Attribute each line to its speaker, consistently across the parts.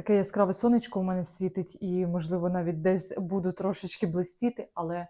Speaker 1: Таке яскраве сонечко у мене світить, і, можливо, навіть десь буду трошечки блистіти, але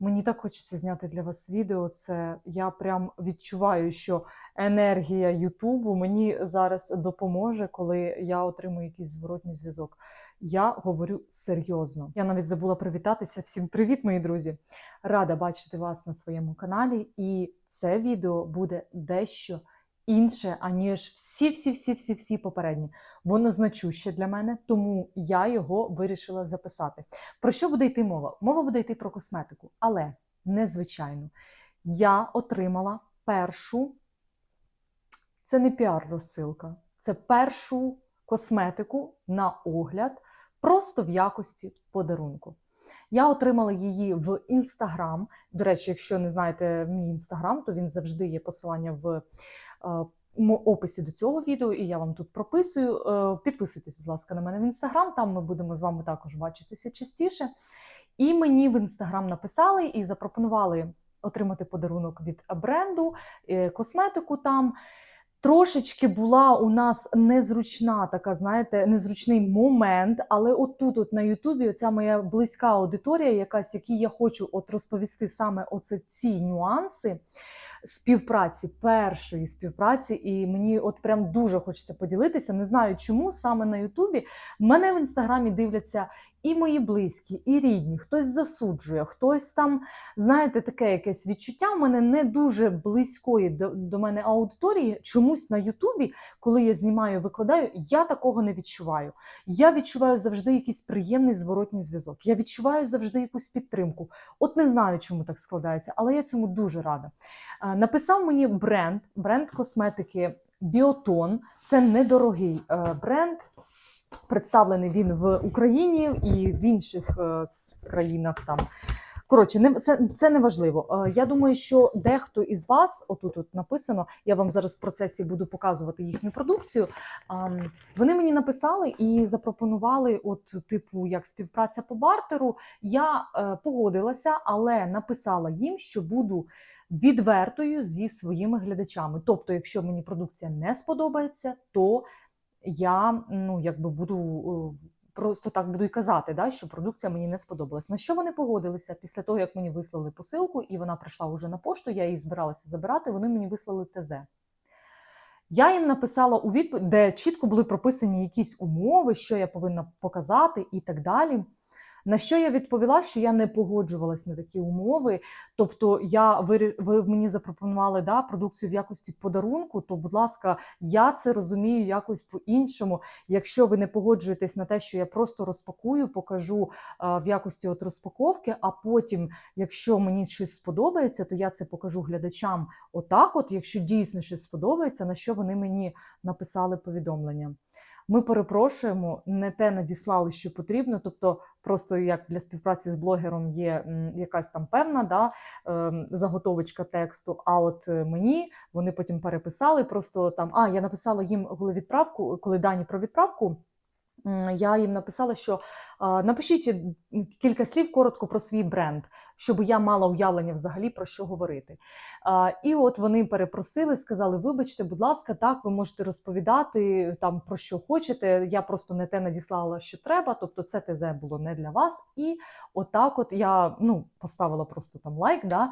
Speaker 1: мені так хочеться зняти для вас відео. Це я прям відчуваю, що енергія Ютубу мені зараз допоможе, коли я отримую якийсь зворотній зв'язок. Я говорю серйозно. Я навіть забула привітатися. Всім привіт, мої друзі! Рада бачити вас на своєму каналі. І це відео буде дещо інше, аніж всі-всі-всі-всі-всі попередні. Воно значуще для мене, тому я його вирішила записати. Про що буде йти мова? Мова буде йти про косметику, але незвичайно. Я отримала першу, це не піар-розсилка, це першу косметику на огляд, просто в якості подарунку. Я отримала її в інстаграм. До речі, якщо не знаєте мій інстаграм, то він завжди є посилання в е, описі до цього відео, і я вам тут прописую. Е, Підписуйтесь, будь ласка, на мене в інстаграм. Там ми будемо з вами також бачитися частіше. І мені в інстаграм написали і запропонували отримати подарунок від бренду, е, косметику там. Трошечки була у нас незручна така, знаєте, незручний момент, але отут, от на Ютубі, оця моя близька аудиторія, якась, якій я хочу от розповісти саме оце ці нюанси співпраці, першої співпраці, і мені от прям дуже хочеться поділитися. Не знаю, чому саме на Ютубі мене в інстаграмі дивляться і мої близькі, і рідні. Хтось засуджує, хтось там, знаєте, таке якесь відчуття. У мене не дуже близької до, до мене аудиторії. Чомусь на Ютубі, коли я знімаю, викладаю, я такого не відчуваю. Я відчуваю завжди якийсь приємний зворотній зв'язок. Я відчуваю завжди якусь підтримку. От не знаю, чому так складається, але я цьому дуже рада. Написав мені бренд, бренд косметики Біотон. Це недорогий е, бренд. Представлений він в Україні і в інших е, країнах там. Коротше, не це, це не важливо. Е, Я думаю, що дехто із вас, отут от написано, я вам зараз в процесі буду показувати їхню продукцію. Вони мені написали і запропонували, от, типу, як співпраця по бартеру. Я е, погодилася, але написала їм, що буду відвертою зі своїми глядачами. Тобто, якщо мені продукція не сподобається, то я ну якби буду е, просто так буду і казати, да, що продукція мені не сподобалась. На що вони погодилися після того, як мені вислали посилку, і вона прийшла уже на пошту, я її збиралася забирати. Вони мені вислали ТЗ. Я їм написала у відповідь, де чітко були прописані якісь умови, що я повинна показати і так далі. На що я відповіла, що я не погоджувалась на такі умови. Тобто, я ви, ви мені запропонували да, продукцію в якості подарунку, то, будь ласка, я це розумію якось по-іншому. Якщо ви не погоджуєтесь на те, що я просто розпакую, покажу а, в якості от розпаковки, а потім, якщо мені щось сподобається, то я це покажу глядачам отак. От, якщо дійсно щось сподобається, на що вони мені написали повідомлення. Ми перепрошуємо, не те надіслали, що потрібно. Тобто, просто як для співпраці з блогером є якась там певна да, ем, заготовочка тексту. А от е, мені вони потім переписали. Просто там, а я написала їм, коли відправку, коли дані про відправку. Я їм написала, що напишіть кілька слів коротко про свій бренд, щоб я мала уявлення взагалі про що говорити. І от вони перепросили, сказали: вибачте, будь ласка, так, ви можете розповідати там про що хочете. Я просто не те надіслала, що треба. Тобто, це ТЗ було не для вас. І отак, от я ну, поставила просто там лайк. Да?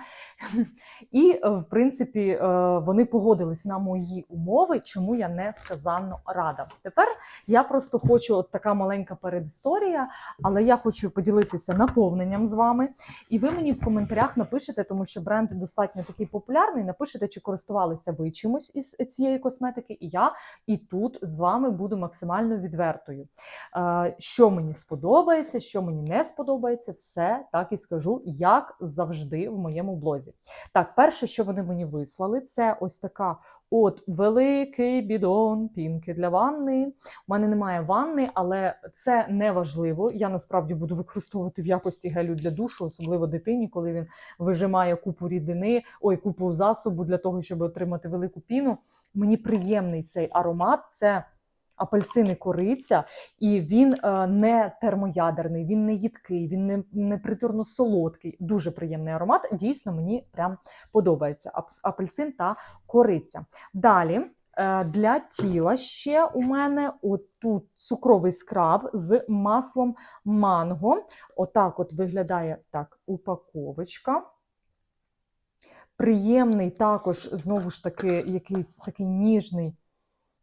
Speaker 1: І е, в принципі е, вони погодились на мої умови, чому я несказанно рада. Тепер я просто хочу от така маленька передісторія, але я хочу поділитися наповненням з вами. І ви мені в коментарях напишете, тому що бренд достатньо такий популярний. Напишете, чи користувалися ви чимось із цієї косметики, і я і тут з вами буду максимально відвертою. Е, Що мені сподобається, що мені не сподобається, все так і скажу, як завжди в моєму блозі. Так, перше, що вони мені вислали, це ось така. От великий бідон пінки для ванни. У мене немає ванни, але це не важливо. Я насправді буду використовувати в якості гелю для душу, особливо дитині, коли він вижимає купу рідини, ой, купу засобу для того, щоб отримати велику піну. Мені приємний цей аромат. Це апельсини кориця, і він е, не термоядерний, він не їдкий, він не, не приторно солодкий. Дуже приємний аромат. Дійсно, мені прям подобається апельсин та кориця. Далі Е, Для тіла ще у мене отут цукровий скраб з маслом манго. Отак от виглядає так упаковочка. Приємний також, знову ж таки, якийсь такий ніжний,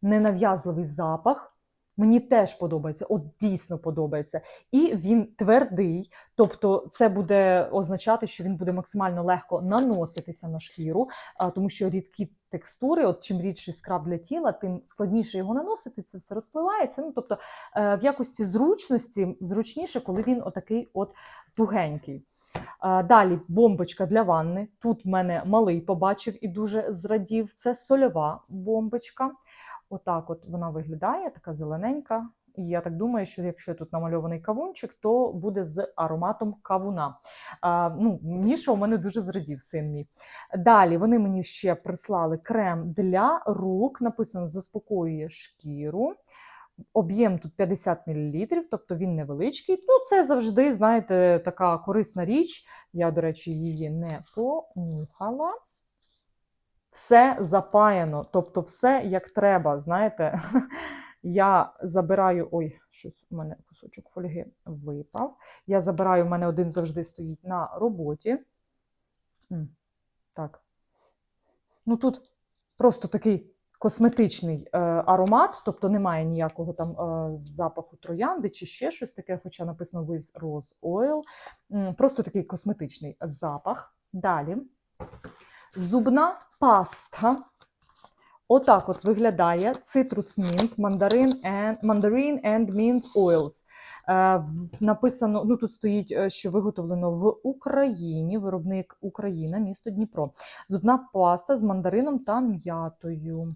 Speaker 1: ненав'язливий запах. Мені теж подобається, от дійсно подобається. І він твердий, тобто це буде означати, що він буде максимально легко наноситися на шкіру, тому що рідкі текстури, от чим рідший скраб для тіла, тим складніше його наносити, це все розпливається. Ну, тобто е, в якості зручності зручніше, коли він отакий от тугенький. Далі бомбочка для ванни. Тут в мене малий побачив і дуже зрадів. Це сольова бомбочка. Отак от вона виглядає, така зелененька. І я так думаю, що якщо тут намальований кавунчик, то буде з ароматом кавуна. А, ну, Міша у мене дуже зрадів, син мій. Далі вони мені ще прислали крем для рук. Написано заспокоює шкіру. Об'єм тут 50 мл, тобто він невеличкий. Ну, це завжди, знаєте, така корисна річ. Я, до речі, її не понюхала. Все запаяно, тобто все як треба. Знаєте, я забираю. Ой, щось у мене кусочок фольги випав. Я забираю, у мене один завжди стоїть на роботі. Так. Ну тут просто такий косметичний е, аромат, тобто немає ніякого там е, запаху троянди чи ще щось таке, хоча написано with rose oil. Просто такий косметичний запах. Далі. Зубна паста. Отак от виглядає цитрус мінт, мандарин and, and mint oils. Е, написано, ну тут стоїть, е, що виготовлено в Україні, виробник Україна, місто Дніпро. Зубна паста з мандарином та м'ятою.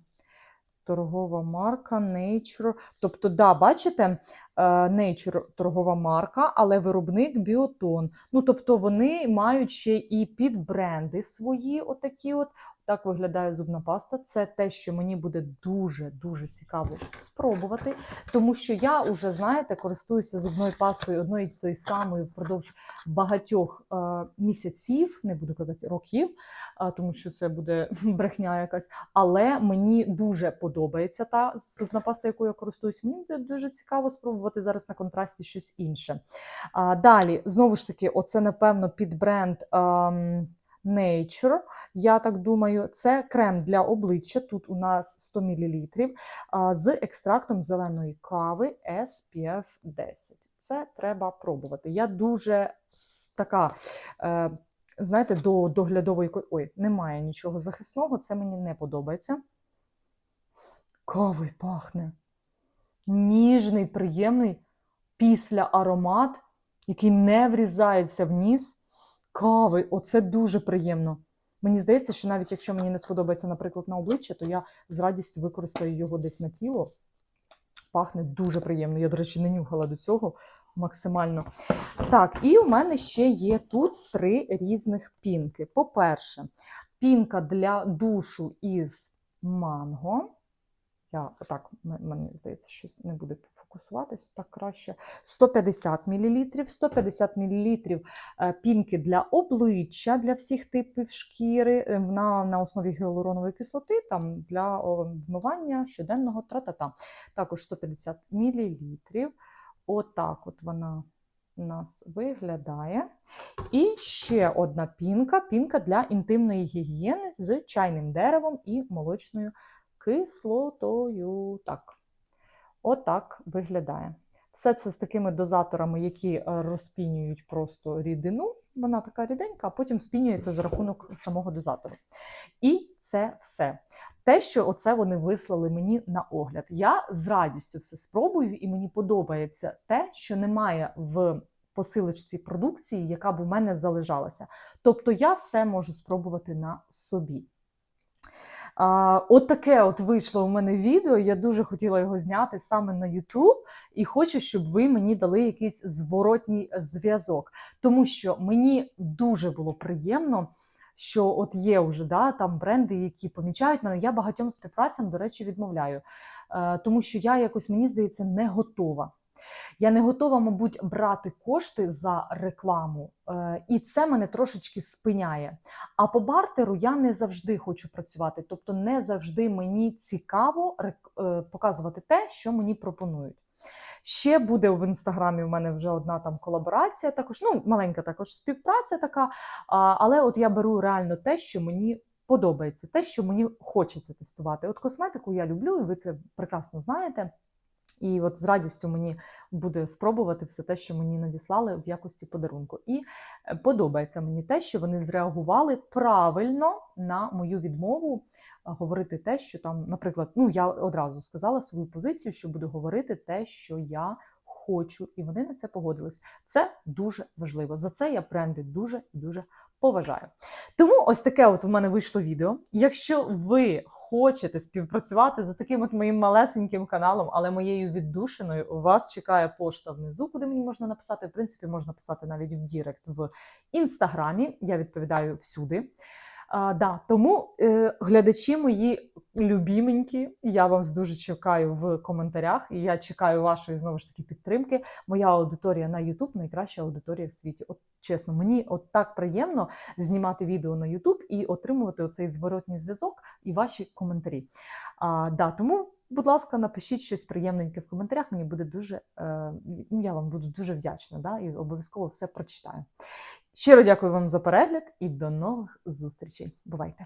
Speaker 1: Торгова марка Nature. Тобто, да, бачите, Nature торгова марка, але виробник Біотон. Ну, тобто, вони мають ще і підбренди свої, отакі от. Так виглядає зубна паста. Це те, що мені буде дуже дуже цікаво спробувати, тому що я вже, знаєте, користуюся зубною пастою одною і тою самою впродовж багатьох е, місяців, не буду казати років, а, тому що це буде брехня якась. Але мені дуже подобається та зубна паста, якою я користуюсь. Мені буде дуже цікаво спробувати зараз на контрасті щось інше. А, далі, знову ж таки, оце, напевно, під бренд. ем, Nature, я так думаю, це крем для обличчя. Тут у нас 100 мл з екстрактом зеленої кави SPF 10. Це треба пробувати. Я дуже така, е, знаєте, до доглядової Ой, немає нічого захисного, це мені не подобається. Кавий пахне. Ніжний, приємний після аромат, який не врізається в ніс. Кави, оце дуже приємно. Мені здається, що навіть якщо мені не сподобається, наприклад, на обличчя, то я з радістю використаю його десь на тіло. Пахне дуже приємно. Я, до речі, не нюхала до цього максимально. Так, і у мене ще є тут три різних пінки. По-перше, пінка для душу із манго. Я отак, мені здається, щось не буде фокусуватись так краще. 150 мл, 150 мл пінки для обличчя для всіх типів шкіри е, на, на основі гіалуронової кислоти, там для вмивання щоденного тра-та-та. Також 150 мл. Отак от вона у нас виглядає. І ще одна пінка пінка для інтимної гігієни з чайним деревом і молочною кислотою. Так. Отак виглядає. Все це з такими дозаторами, які е, розпінюють просто рідину. Вона така ріденька, а потім спінюється за рахунок самого дозатору. І це все. Те, що оце вони вислали мені на огляд. Я з радістю все спробую, і мені подобається те, що немає в посилочці продукції, яка б у мене залежалася. Тобто я все можу спробувати на собі. А, от таке от вийшло у мене відео. Я дуже хотіла його зняти саме на YouTube, і хочу, щоб ви мені дали якийсь зворотній зв'язок. Тому що мені дуже було приємно, що от є вже да, там бренди, які помічають мене. Я багатьом співпрацям, до речі, відмовляю, е, тому що я якось, мені здається, не готова. Я не готова, мабуть, брати кошти за рекламу, е, і це мене трошечки спиняє. А по бартеру я не завжди хочу працювати, тобто не завжди мені цікаво е, показувати те, що мені пропонують. Ще буде в інстаграмі. У мене вже одна там колаборація, також ну маленька також співпраця така. Але от я беру реально те, що мені подобається, те, що мені хочеться тестувати. От косметику я люблю, і ви це прекрасно знаєте. І от з радістю мені буде спробувати все те, що мені надіслали в якості подарунку. І е, подобається мені те, що вони зреагували правильно на мою відмову говорити те, що там, наприклад, ну я одразу сказала свою позицію, що буду говорити те, що я хочу, і вони на це погодились. Це дуже важливо. За це я бренди дуже дуже поважаю. Тому ось таке от у мене вийшло відео. Якщо ви хочете співпрацювати за таким от моїм малесеньким каналом, але моєю віддушиною, у вас чекає пошта внизу, куди мені можна написати. В принципі, можна писати навіть в Дірект в інстаграмі. Я відповідаю всюди. А, да, тому е, глядачі мої любіменькі, я вас дуже чекаю в коментарях. І я чекаю вашої знову ж таки підтримки. Моя аудиторія на YouTube найкраща аудиторія в світі. От чесно, мені от так приємно знімати відео на YouTube і отримувати оцей зворотній зв'язок і ваші коментарі. А, да, тому, будь ласка, напишіть щось приємненьке в коментарях. Мені буде дуже е, ну, я вам буду дуже вдячна, да, і обов'язково все прочитаю. Щиро дякую вам за перегляд і до нових зустрічей. Бувайте!